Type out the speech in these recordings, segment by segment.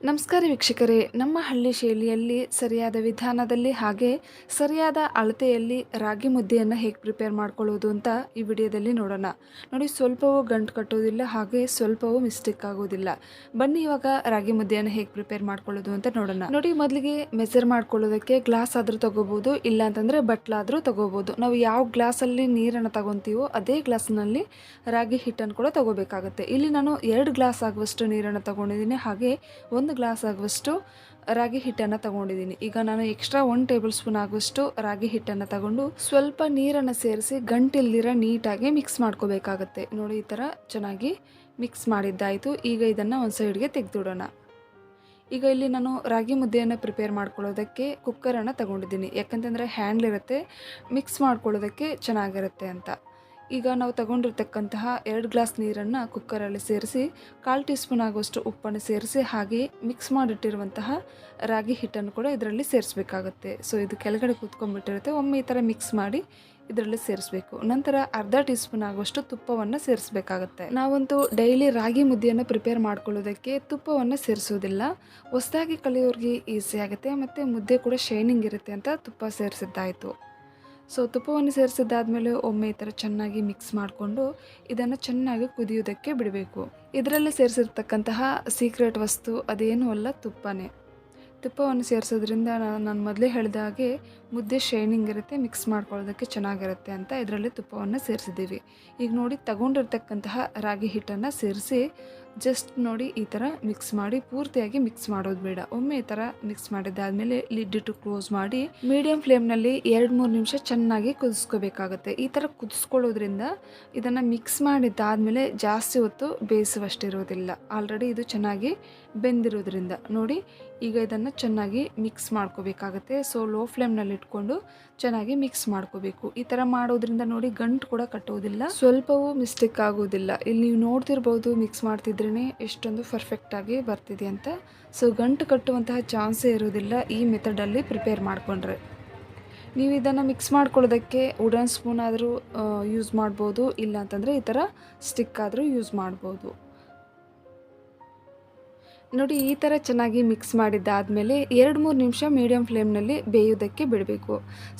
ನಮಸ್ಕಾರ ವೀಕ್ಷಕರೇ. ನಮ್ಮ ಹಳ್ಳಿ ಶೈಲಿಯಲ್ಲಿ ಸರಿಯಾದ ವಿಧಾನದಲ್ಲಿ ಹಾಗೆ ಸರಿಯಾದ ಅಳತೆಯಲ್ಲಿ ರಾಗಿ ಮುದ್ದೆಯನ್ನು ಹೇಗೆ ಪ್ರಿಪೇರ್ ಮಾಡ್ಕೊಳ್ಳೋದು ಅಂತ ಈ ವಿಡಿಯೋದಲ್ಲಿ ನೋಡೋಣ. ನೋಡಿ, ಸ್ವಲ್ಪವೂ ಗಂಟು ಕಟ್ಟೋದಿಲ್ಲ, ಹಾಗೆ ಸ್ವಲ್ಪವೂ ಮಿಸ್ಟೇಕ್ ಆಗೋದಿಲ್ಲ. ಬನ್ನಿ, ಇವಾಗ ರಾಗಿ ಮುದ್ದೆಯನ್ನು ಹೇಗೆ ಪ್ರಿಪೇರ್ ಮಾಡ್ಕೊಳ್ಳೋದು ಅಂತ ನೋಡೋಣ. ನೋಡಿ, ಮೊದಲಿಗೆ ಮೆಸರ್ ಮಾಡ್ಕೊಳ್ಳೋದಕ್ಕೆ ಗ್ಲಾಸ್ ಆದರೂ ತಗೋಬೋದು ಇಲ್ಲ ಅಂತಂದರೆ ಬಟ್ಲಾದರೂ ತಗೋಬೋದು. ನಾವು ಯಾವ ಗ್ಲಾಸಲ್ಲಿ ನೀರನ್ನು ತಗೊತೀವೋ ಅದೇ ಗ್ಲಾಸ್ನಲ್ಲಿ ರಾಗಿ ಹಿಟ್ಟನ್ನು ಕೂಡ ತಗೋಬೇಕಾಗುತ್ತೆ. ಇಲ್ಲಿ ನಾನು ಎರಡು ಗ್ಲಾಸ್ ಆಗುವಷ್ಟು ನೀರನ್ನು ತಗೊಂಡಿದ್ದೀನಿ. ಹಾಗೆ ಗ್ಲಾಸ್ ಆಗುವಷ್ಟು ರಾಗಿ ಹಿಟ್ಟನ್ನು ತಗೊಂಡಿದ್ದೀನಿ. ಈಗ ನಾನು ಎಕ್ಸ್ಟ್ರಾ ಒನ್ ಟೇಬಲ್ ಸ್ಪೂನ್ ಆಗುವಷ್ಟು ರಾಗಿ ಹಿಟ್ಟನ್ನು ತಗೊಂಡು ಸ್ವಲ್ಪ ನೀರನ್ನು ಸೇರಿಸಿ ಗಂಟಿಲ್ದಿರ ನೀಟಾಗಿ ಮಿಕ್ಸ್ ಮಾಡ್ಕೋಬೇಕಾಗತ್ತೆ. ನೋಡಿ, ಈ ಥರ ಚೆನ್ನಾಗಿ ಮಿಕ್ಸ್ ಮಾಡಿದ್ದಾಯಿತು. ಈಗ ಇದನ್ನು ಒಂದು ಸೈಡ್ಗೆ ತೆಗೆದಿಡೋಣ. ಈಗ ಇಲ್ಲಿ ನಾನು ರಾಗಿ ಮುದ್ದೆಯನ್ನು ಪ್ರಿಪೇರ್ ಮಾಡ್ಕೊಳ್ಳೋದಕ್ಕೆ ಕುಕ್ಕರನ್ನು ತಗೊಂಡಿದ್ದೀನಿ. ಯಾಕಂತಂದರೆ ಹ್ಯಾಂಡ್ಲಿರುತ್ತೆ ಮಿಕ್ಸ್ ಮಾಡ್ಕೊಳ್ಳೋದಕ್ಕೆ ಚೆನ್ನಾಗಿರುತ್ತೆ ಅಂತ. ಈಗ ನಾವು ತಗೊಂಡಿರ್ತಕ್ಕಂತಹ ಎರಡು ಗ್ಲಾಸ್ ನೀರನ್ನು ಕುಕ್ಕರಲ್ಲಿ ಸೇರಿಸಿ, ಕಾಲು ಟೀ ಸ್ಪೂನ್ ಆಗುವಷ್ಟು ಉಪ್ಪನ್ನು ಸೇರಿಸಿ, ಹಾಗೆ ಮಿಕ್ಸ್ ಮಾಡಿಟ್ಟಿರುವಂತಹ ರಾಗಿ ಹಿಟ್ಟನ್ನು ಕೂಡ ಇದರಲ್ಲಿ ಸೇರಿಸಬೇಕಾಗುತ್ತೆ. ಸೊ ಇದು ಕೆಳಗಡೆ ಕೂತ್ಕೊಂಡ್ಬಿಟ್ಟಿರುತ್ತೆ. ಒಮ್ಮೆ ಈ ಥರ ಮಿಕ್ಸ್ ಮಾಡಿ ಇದರಲ್ಲಿ ಸೇರಿಸಬೇಕು. ನಂತರ ಅರ್ಧ ಟೀ ಸ್ಪೂನ್ ಆಗುವಷ್ಟು ತುಪ್ಪವನ್ನು ಸೇರಿಸಬೇಕಾಗತ್ತೆ. ನಾವಂತೂ ಡೈಲಿ ರಾಗಿ ಮುದ್ದೆಯನ್ನು ಪ್ರಿಪೇರ್ ಮಾಡ್ಕೊಳ್ಳೋದಕ್ಕೆ ತುಪ್ಪವನ್ನು ಸೇರಿಸೋದಿಲ್ಲ. ಹೊಸದಾಗಿ ಕಲಿಯೋರಿಗೆ ಈಸಿ ಆಗುತ್ತೆ, ಮತ್ತು ಮುದ್ದೆ ಕೂಡ ಶೈನಿಂಗ್ ಇರುತ್ತೆ ಅಂತ ತುಪ್ಪ ಸೇರಿಸಿದ್ದಾಯಿತು. ಸೊ ತುಪ್ಪವನ್ನು ಸೇರಿಸಿದ್ದಾದಮೇಲೆ ಒಮ್ಮೆ ಈ ಥರ ಚೆನ್ನಾಗಿ ಮಿಕ್ಸ್ ಮಾಡಿಕೊಂಡು ಇದನ್ನು ಚೆನ್ನಾಗಿ ಕುದಿಯೋದಕ್ಕೆ ಬಿಡಬೇಕು. ಇದರಲ್ಲಿ ಸೇರಿಸಿರ್ತಕ್ಕಂತಹ ಸೀಕ್ರೆಟ್ ವಸ್ತು ಅದೇನೂ ಅಲ್ಲ, ತುಪ್ಪನೇ. ತುಪ್ಪವನ್ನು ಸೇರಿಸೋದ್ರಿಂದ ನಾನು ಮೊದಲೇ ಹೇಳಿದ ಹಾಗೆ ಮುದ್ದೆ ಶೈನಿಂಗ್ ಇರುತ್ತೆ ಮಿಕ್ಸ್ ಮಾಡ್ಕೊಳ್ಳೋದಕ್ಕೆ ಚೆನ್ನಾಗಿರುತ್ತೆ ಅಂತ ಇದರಲ್ಲಿ ತುಪ್ಪವನ್ನು ಸೇರಿಸಿದ್ದೀವಿ. ಈಗ ನೋಡಿ ತಗೊಂಡಿರ್ತಕ್ಕಂತಹ ರಾಗಿ ಹಿಟ್ಟನ್ನು ಸೇರಿಸಿ ಜಸ್ಟ್ ನೋಡಿ ಈ ಥರ ಮಿಕ್ಸ್ ಮಾಡಿ ಪೂರ್ತಿಯಾಗಿ ಮಿಕ್ಸ್ ಮಾಡೋದು ಬೇಡ. ಒಮ್ಮೆ ಈ ಥರ ಮಿಕ್ಸ್ ಮಾಡಿದ್ದಾದಮೇಲೆ ಇಟ್ಟು ಕ್ಲೋಸ್ ಮಾಡಿ ಮೀಡಿಯಂ ಫ್ಲೇಮ್ನಲ್ಲಿ ಎರಡು ಮೂರು ನಿಮಿಷ ಚೆನ್ನಾಗಿ ಕುದಿಸ್ಕೋಬೇಕಾಗುತ್ತೆ. ಈ ಥರ ಕುದಿಸ್ಕೊಳ್ಳೋದ್ರಿಂದ ಇದನ್ನು ಮಿಕ್ಸ್ ಮಾಡಿದ್ದಾದಮೇಲೆ ಜಾಸ್ತಿ ಹೊತ್ತು ಬೇಯಿಸುವಷ್ಟಿರೋದಿಲ್ಲ. ಆಲ್ರೆಡಿ ಇದು ಚೆನ್ನಾಗಿ ಬೆಂದಿರೋದ್ರಿಂದ ನೋಡಿ ಈಗ ಇದನ್ನು ಚೆನ್ನಾಗಿ ಮಿಕ್ಸ್ ಮಾಡ್ಕೋಬೇಕಾಗತ್ತೆ. ಸೊ ಲೋ ಫ್ಲೇಮ್ನಲ್ಲಿ ಇಟ್ಕೊಂಡು ಚೆನ್ನಾಗಿ ಮಿಕ್ಸ್ ಮಾಡ್ಕೋಬೇಕು. ಈ ಥರ ಮಾಡೋದ್ರಿಂದ ನೋಡಿ ಗಂಟು ಕೂಡ ಕಟ್ಟೋದಿಲ್ಲ. ಸ್ವಲ್ಪವೂ ಮಿಸ್ಟೇಕ್ ಆಗೋದಿಲ್ಲ. ಇಲ್ಲಿ ನೀವು ನೋಡ್ತಿರ್ಬೋದು ಮಿಕ್ಸ್ ಮಾಡ್ತಿದ್ರೇ ಎಷ್ಟೊಂದು ಪರ್ಫೆಕ್ಟಾಗಿ ಬರ್ತಿದೆ ಅಂತ. ಸೊ ಗಂಟು ಕಟ್ಟುವಂತಹ ಚಾನ್ಸೇ ಇರೋದಿಲ್ಲ ಈ ಮೆಥಡಲ್ಲಿ ಪ್ರಿಪೇರ್ ಮಾಡಿಕೊಂಡ್ರೆ. ನೀವು ಇದನ್ನು ಮಿಕ್ಸ್ ಮಾಡ್ಕೊಳ್ಳೋದಕ್ಕೆ ವುಡನ್ ಸ್ಪೂನ್ ಆದರೂ ಯೂಸ್ ಮಾಡ್ಬೋದು. ಇಲ್ಲ ಅಂತಂದರೆ ಈ ಥರ ಸ್ಟಿಕ್ ಆದರೂ ಯೂಸ್ ಮಾಡ್ಬೋದು. ನೋಡಿ, ಈ ಥರ ಚೆನ್ನಾಗಿ ಮಿಕ್ಸ್ ಮಾಡಿದ್ದಾದಮೇಲೆ ಎರಡು ಮೂರು ನಿಮಿಷ ಮೀಡಿಯಮ್ ಫ್ಲೇಮ್ನಲ್ಲಿ ಬೇಯೋದಕ್ಕೆ ಬಿಡಬೇಕು.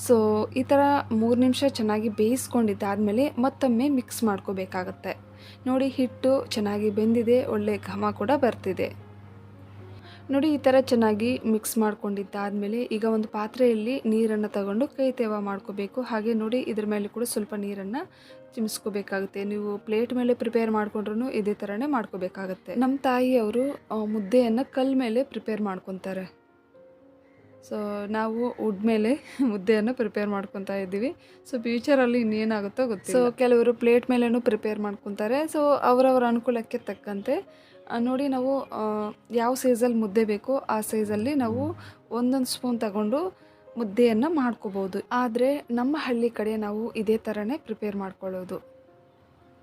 ಸೊ ಈ ಥರ ಮೂರು ನಿಮಿಷ ಚೆನ್ನಾಗಿ ಬೇಯಿಸ್ಕೊಂಡಿದ್ದಾದಮೇಲೆ ಮತ್ತೊಮ್ಮೆ ಮಿಕ್ಸ್ ಮಾಡ್ಕೋಬೇಕಾಗತ್ತೆ. ನೋಡಿ, ಹಿಟ್ಟು ಚೆನ್ನಾಗಿ ಬೆಂದಿದೆ, ಒಳ್ಳೆ ಘಮ ಕೂಡ ಬರ್ತಿದೆ. ನೋಡಿ, ಈ ಥರ ಚೆನ್ನಾಗಿ ಮಿಕ್ಸ್ ಮಾಡ್ಕೊಂಡಿದ್ದಾದಮೇಲೆ ಈಗ ಒಂದು ಪಾತ್ರೆಯಲ್ಲಿ ನೀರನ್ನು ತಗೊಂಡು ಕೈ ತೇವ ಮಾಡ್ಕೋಬೇಕು. ಹಾಗೆ ನೋಡಿ, ಇದ್ರ ಮೇಲೆ ಕೂಡ ಸ್ವಲ್ಪ ನೀರನ್ನು ಚಿಮಿಸ್ಕೋಬೇಕಾಗುತ್ತೆ. ನೀವು ಪ್ಲೇಟ್ ಮೇಲೆ ಪ್ರಿಪೇರ್ ಮಾಡ್ಕೊಂಡ್ರೂ ಇದೇ ಥರನೇ ಮಾಡ್ಕೋಬೇಕಾಗತ್ತೆ. ನಮ್ಮ ತಾಯಿಯವರು ಮುದ್ದೆಯನ್ನು ಕಲ್ ಮೇಲೆ ಪ್ರಿಪೇರ್ ಮಾಡ್ಕೊತಾರೆ. ಸೊ ನಾವು ವುಡ್ ಮೇಲೆ ಮುದ್ದೆಯನ್ನು ಪ್ರಿಪೇರ್ ಮಾಡ್ಕೊತಾ ಇದ್ದೀವಿ. ಸೊ ಫ್ಯೂಚರಲ್ಲಿ ಇನ್ನೇನಾಗುತ್ತೋ ಗೊತ್ತು ಸೊ ಕೆಲವರು ಪ್ಲೇಟ್ ಮೇಲೇ ಪ್ರಿಪೇರ್ ಮಾಡ್ಕೊತಾರೆ. ಸೊ ಅವರವರ ಅನುಕೂಲಕ್ಕೆ ತಕ್ಕಂತೆ ನೋಡಿ ನಾವು ಯಾವ ಸೈಜಲ್ಲಿ ಮುದ್ದೆ ಬೇಕೋ ಆ ಸೈಜಲ್ಲಿ ನಾವು ಒಂದೊಂದು ಸ್ಪೂನ್ ತಗೊಂಡು ಮುದ್ದೆಯನ್ನು ಮಾಡ್ಕೋಬೋದು. ಆದರೆ ನಮ್ಮ ಹಳ್ಳಿ ಕಡೆ ನಾವು ಇದೇ ಥರನೇ ಪ್ರಿಪೇರ್ ಮಾಡ್ಕೊಳ್ಳೋದು.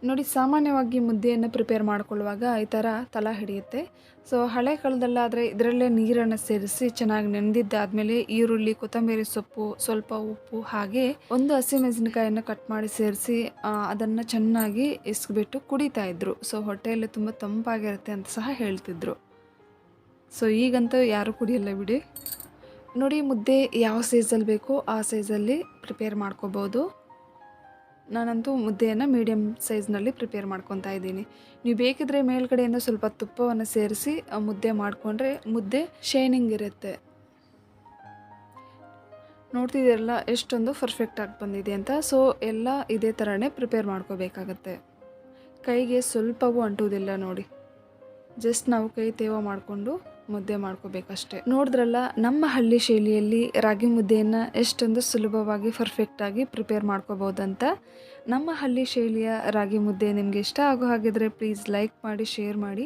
ನೋಡಿ, ಸಾಮಾನ್ಯವಾಗಿ ಮುದ್ದೆಯನ್ನು ಪ್ರಿಪೇರ್ ಮಾಡ್ಕೊಳ್ಳುವಾಗ ಈ ಥರ ತಲ ಹಿಡಿಯುತ್ತೆ. ಸೊ ಹಳೆ ಕಾಲದಲ್ಲಾದರೆ ಇದರಲ್ಲೇ ನೀರನ್ನು ಸೇರಿಸಿ ಚೆನ್ನಾಗಿ ನೆನೆದಿದ್ದಾದಮೇಲೆ ಈರುಳ್ಳಿ, ಕೊತ್ತಂಬರಿ ಸೊಪ್ಪು, ಸ್ವಲ್ಪ ಉಪ್ಪು, ಹಾಗೆ ಒಂದು ಹಸಿಮೆಣಸಿನಕಾಯನ್ನು ಕಟ್ ಮಾಡಿ ಸೇರಿಸಿ ಅದನ್ನು ಚೆನ್ನಾಗಿ ಇಸ್ಕ್ಬಿಟ್ಟು ಕುಡಿತಾ ಇದ್ರು. ಸೊ ಹೊಟ್ಟೆಯಲ್ಲಿ ತುಂಬ ತಂಪಾಗಿರುತ್ತೆ ಅಂತ ಸಹ ಹೇಳ್ತಿದ್ರು. ಸೊ ಈಗಂತೂ ಯಾರೂ ಕುಡಿಯಲ್ಲ ಬಿಡಿ. ನೋಡಿ, ಮುದ್ದೆ ಯಾವ ಸೈಜಲ್ಲಿ ಬೇಕೋ ಆ ಸೈಜಲ್ಲಿ ಪ್ರಿಪೇರ್ ಮಾಡ್ಕೋಬೋದು. ನಾನಂತೂ ಮುದ್ದೆಯನ್ನು ಮೀಡಿಯಮ್ ಸೈಜ್ನಲ್ಲಿ ಪ್ರಿಪೇರ್ ಮಾಡ್ಕೊತಾ ಇದ್ದೀನಿ. ನೀವು ಬೇಕಿದ್ರೆ ಮೇಲ್ಗಡೆಯಿಂದ ಸ್ವಲ್ಪ ತುಪ್ಪವನ್ನು ಸೇರಿಸಿ ಮುದ್ದೆ ಮಾಡಿಕೊಂಡ್ರೆ ಮುದ್ದೆ ಶೈನಿಂಗ್ ಇರುತ್ತೆ. ನೋಡ್ತಿದ್ದೀರಲ್ಲ, ಎಷ್ಟೊಂದು ಪರ್ಫೆಕ್ಟಾಗಿ ಬಂದಿದೆ ಅಂತ. ಸೊ ಎಲ್ಲ ಇದೇ ಥರನೇ ಪ್ರಿಪೇರ್ ಮಾಡ್ಕೋಬೇಕಾಗತ್ತೆ. ಕೈಗೆ ಸ್ವಲ್ಪವೂ ಅಂಟುವುದಿಲ್ಲ ನೋಡಿ. ಜಸ್ಟ್ ನಾವು ಕೈ ತೇವ ಮಾಡಿಕೊಂಡು ಮುದ್ದೆ ಮಾಡ್ಕೋಬೇಕಷ್ಟೆ. ನೋಡಿದ್ರಲ್ಲ, ನಮ್ಮ ಹಳ್ಳಿ ಶೈಲಿಯಲ್ಲಿ ರಾಗಿ ಮುದ್ದೆಯನ್ನು ಎಷ್ಟೊಂದು ಸುಲಭವಾಗಿ ಪರ್ಫೆಕ್ಟಾಗಿ ಪ್ರಿಪೇರ್ ಮಾಡ್ಕೋಬೋದಂತ ನಮ್ಮ ಹಳ್ಳಿ ಶೈಲಿಯ ರಾಗಿ ಮುದ್ದೆ ನಿಮಗೆ ಇಷ್ಟ ಆಗೋ ಹಾಗಿದ್ರೆ ಪ್ಲೀಸ್ ಲೈಕ್ ಮಾಡಿ ಶೇರ್ ಮಾಡಿ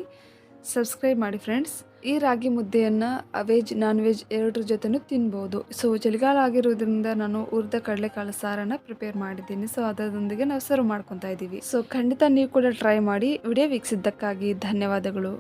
ಸಬ್ಸ್ಕ್ರೈಬ್ ಮಾಡಿ ಫ್ರೆಂಡ್ಸ್ ಈ ರಾಗಿ ಮುದ್ದೆಯನ್ನು ವೆಜ್ ನಾನ್ ವೆಜ್ ಎರಡರ ಜೊತೆನೂ ತಿನ್ಬೋದು. ಸೊ ಚಳಿಗಾಲ ಆಗಿರೋದ್ರಿಂದ ನಾನು ಹುರಿದ ಕಡಲೆಕಾಳು ಸಾರನ್ನು ಪ್ರಿಪೇರ್ ಮಾಡಿದ್ದೀನಿ. ಸೊ ಅದರೊಂದಿಗೆ ನಾವು ಸರ್ವ್ ಮಾಡ್ಕೊತಾ ಇದ್ದೀವಿ ಸೊ ಖಂಡಿತ ನೀವು ಕೂಡ ಟ್ರೈ ಮಾಡಿ. ವಿಡಿಯೋ ವೀಕ್ಷಿಸಿದ್ದಕ್ಕಾಗಿ ಧನ್ಯವಾದಗಳು.